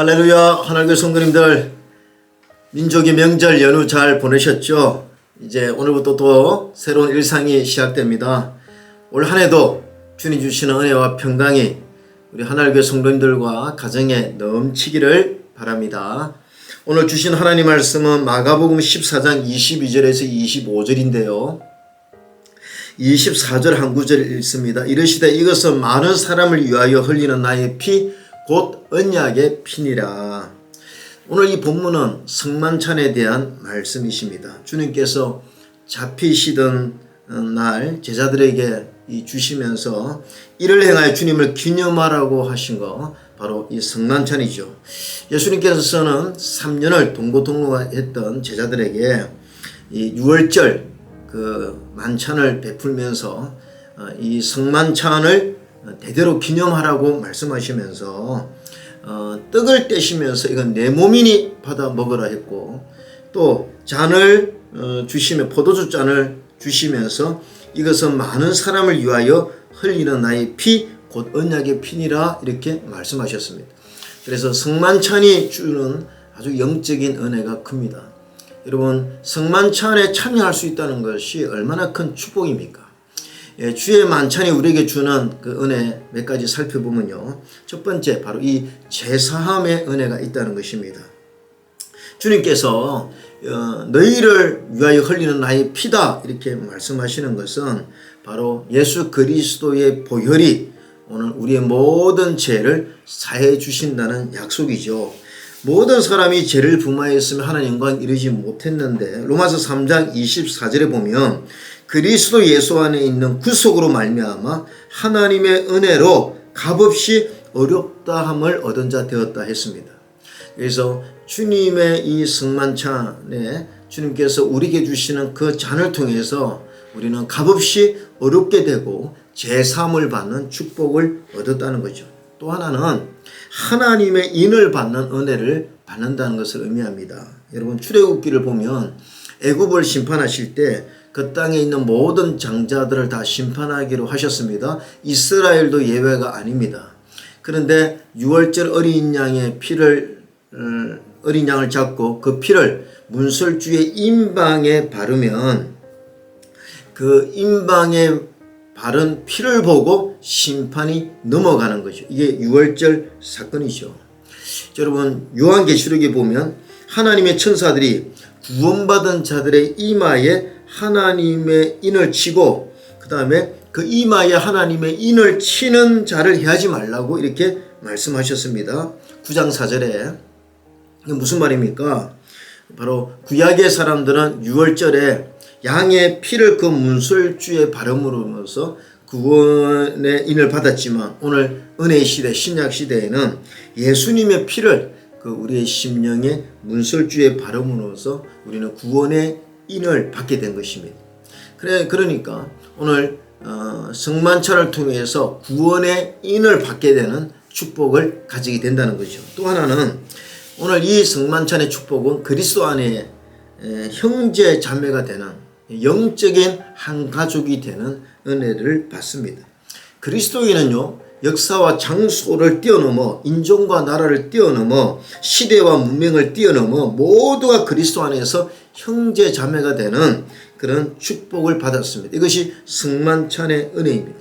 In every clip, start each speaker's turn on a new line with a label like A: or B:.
A: 할렐루야 하나님의 성도님들 민족의 명절 연휴 잘 보내셨죠? 이제 오늘부터 또 새로운 일상이 시작됩니다. 올 한 해도 주님 주시는 은혜와 평강이 우리 하나님의 성도님들과 가정에 넘치기를 바랍니다. 오늘 주신 하나님 말씀은 마가복음 14장 22절에서 25절인데요. 24절 한 구절 읽습니다. 이르시되 이것은 많은 사람을 위하여 흘리는 나의 피 곧 언약의 피니라. 오늘 이 본문은 성만찬에 대한 말씀이십니다. 주님께서 잡히시던 날 제자들에게 이 주시면서 이를 행하여 주님을 기념하라고 하신 거 바로 이 성만찬이죠. 예수님께서는 3년을 동고동락했던 제자들에게 이 6월절 그 만찬을 베풀면서 어, 이 성만찬을 대대로 기념하라고 말씀하시면서 어, 떡을 떼시면서 이건 내 몸이니 받아 먹으라 했고 또 잔을 어, 주시며 포도주 잔을 주시면서 이것은 많은 사람을 위하여 흘리는 나의 피 곧 언약의 피니라 이렇게 말씀하셨습니다. 그래서 성만찬이 주는 아주 영적인 은혜가 큽니다. 여러분 성만찬에 참여할 수 있다는 것이 얼마나 큰 축복입니까? 예, 주의 만찬이 우리에게 주는 그 은혜 몇 가지 살펴보면요. 첫 번째 바로 이 제사함의 은혜가 있다는 것입니다. 주님께서 어, 너희를 위하여 흘리는 나의 피다 이렇게 말씀하시는 것은 바로 예수 그리스도의 보혈이 오늘 우리의 모든 죄를 사해 주신다는 약속이죠. 모든 사람이 죄를 부마했으면 하나님과 이르지 못했는데 로마서 3장 24절에 보면 그리스도 예수 안에 있는 구속으로 말미암아 하나님의 은혜로 값없이 어렵다함을 얻은 자 되었다 했습니다. 그래서 주님의 이 승만찬에 주님께서 우리에게 주시는 그 잔을 통해서 우리는 값없이 어렵게 되고 제삼을 받는 축복을 얻었다는 거죠. 또 하나는 하나님의 인을 받는 은혜를 받는다는 것을 의미합니다. 여러분 출애굽기를 보면 애굽을 심판하실 때 그 땅에 있는 모든 장자들을 다 심판하기로 하셨습니다. 이스라엘도 예외가 아닙니다. 그런데 6월절 어린 양의 피를 어, 어린 양을 잡고 그 피를 문설주의 임방에 바르면 그 임방에 바른 피를 보고 심판이 넘어가는 거죠. 이게 6월절 사건이죠. 여러분 요한계시록에 보면 하나님의 천사들이 구원받은 자들의 이마에 하나님의 인을 치고 그 다음에 그 이마에 하나님의 인을 치는 자를 해하지 말라고 이렇게 말씀하셨습니다. 9장 4절에 이게 무슨 말입니까? 바로 구약의 사람들은 6월절에 양의 피를 그 문설주에 바름으로써 구원의 인을 받았지만 오늘 은혜의 시대 신약 시대에는 예수님의 피를 그 우리의 심령의 문설주에 바름으로써 우리는 구원의 인을 받게 된 것입니다. 그래 그러니까 오늘 어, 성만찬을 통해서 구원의 인을 받게 되는 축복을 가지게 된다는 거죠. 또 하나는 오늘 이 성만찬의 축복은 그리스도 안에 에, 형제 자매가 되는 영적인 한 가족이 되는 은혜를 받습니다. 그리스도인은요 역사와 장소를 뛰어넘어 인종과 나라를 뛰어넘어 시대와 문명을 뛰어넘어 모두가 그리스도 안에서 형제 자매가 되는 그런 축복을 받았습니다. 이것이 승만찬의 은혜입니다.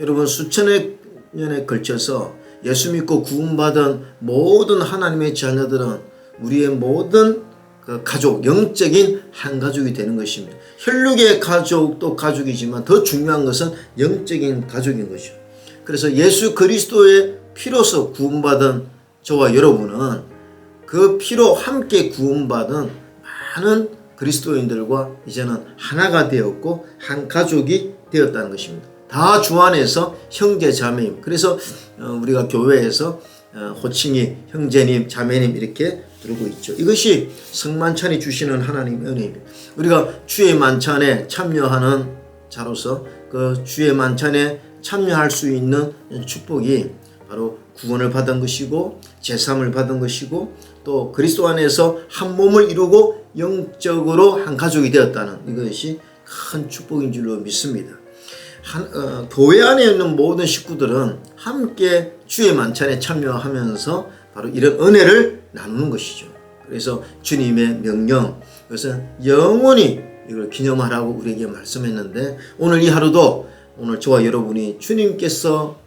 A: 여러분 수천여 년에 걸쳐서 예수 믿고 구원받은 모든 하나님의 자녀들은 우리의 모든 그 가족, 영적인 한 가족이 되는 것입니다. 혈육의 가족도 가족이지만 더 중요한 것은 영적인 가족인 것이죠. 그래서 예수 그리스도의 피로서 구원받은 저와 여러분은 그 피로 함께 구원받은 많은 그리스도인들과 이제는 하나가 되었고 한 가족이 되었다는 것입니다. 다 주 안에서 형제 자매임. 그래서 어, 우리가 교회에서 어, 호칭이 형제님, 자매님 이렇게 부르고 있죠. 이것이 성만찬이 주시는 하나님의 은혜입니다. 우리가 주의 만찬에 참여하는 자로서 그 주의 만찬에 참여할 수 있는 축복이 바로 구원을 받은 것이고 제삼을 받은 것이고 또 그리스도 안에서 한 몸을 이루고 영적으로 한 가족이 되었다는 이것이 큰 축복인 줄로 믿습니다. 한, 어, 교회 안에 있는 모든 식구들은 함께 주의 만찬에 참여하면서 바로 이런 은혜를 나누는 것이죠. 그래서 주님의 명령, 그것은 영원히 이걸 기념하라고 우리에게 말씀했는데 오늘 이 하루도 오늘 저와 여러분이 주님께서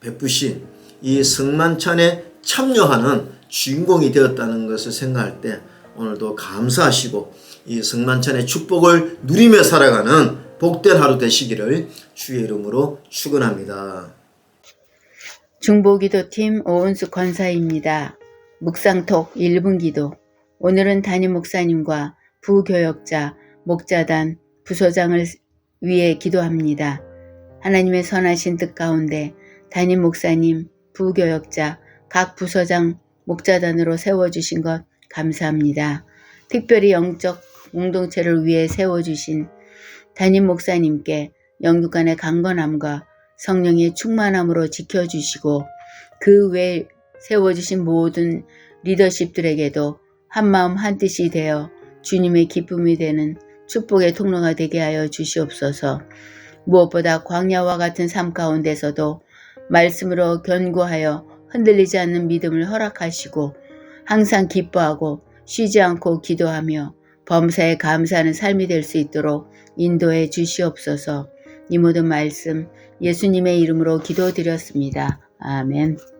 A: 베푸신 이 성만찬에 참여하는 주인공이 되었다는 것을 생각할 때 오늘도 감사하시고 이 성만찬의 축복을 누리며 살아가는 복된 하루 되시기를 주의 이름으로 축원합니다.
B: 중보기도팀 오은수 권사입니다. 묵상톡 1분 기도. 오늘은 담임 목사님과 부교역자, 목자단, 부소장을 위해 기도합니다. 하나님의 선하신 뜻 가운데 담임 목사님, 부교역자, 각 부서장, 목자단으로 세워주신 것 감사합니다. 특별히 영적 공동체를 위해 세워주신 담임 목사님께 영육간의 강건함과 성령의 충만함으로 지켜주시고 그 외 세워주신 모든 리더십들에게도 한마음 한뜻이 되어 주님의 기쁨이 되는 축복의 통로가 되게 하여 주시옵소서 무엇보다 광야와 같은 삶 가운데서도 말씀으로 견고하여 흔들리지 않는 믿음을 허락하시고 항상 기뻐하고 쉬지 않고 기도하며 범사에 감사하는 삶이 될 수 있도록 인도해 주시옵소서 이 모든 말씀 예수님의 이름으로 기도드렸습니다. 아멘.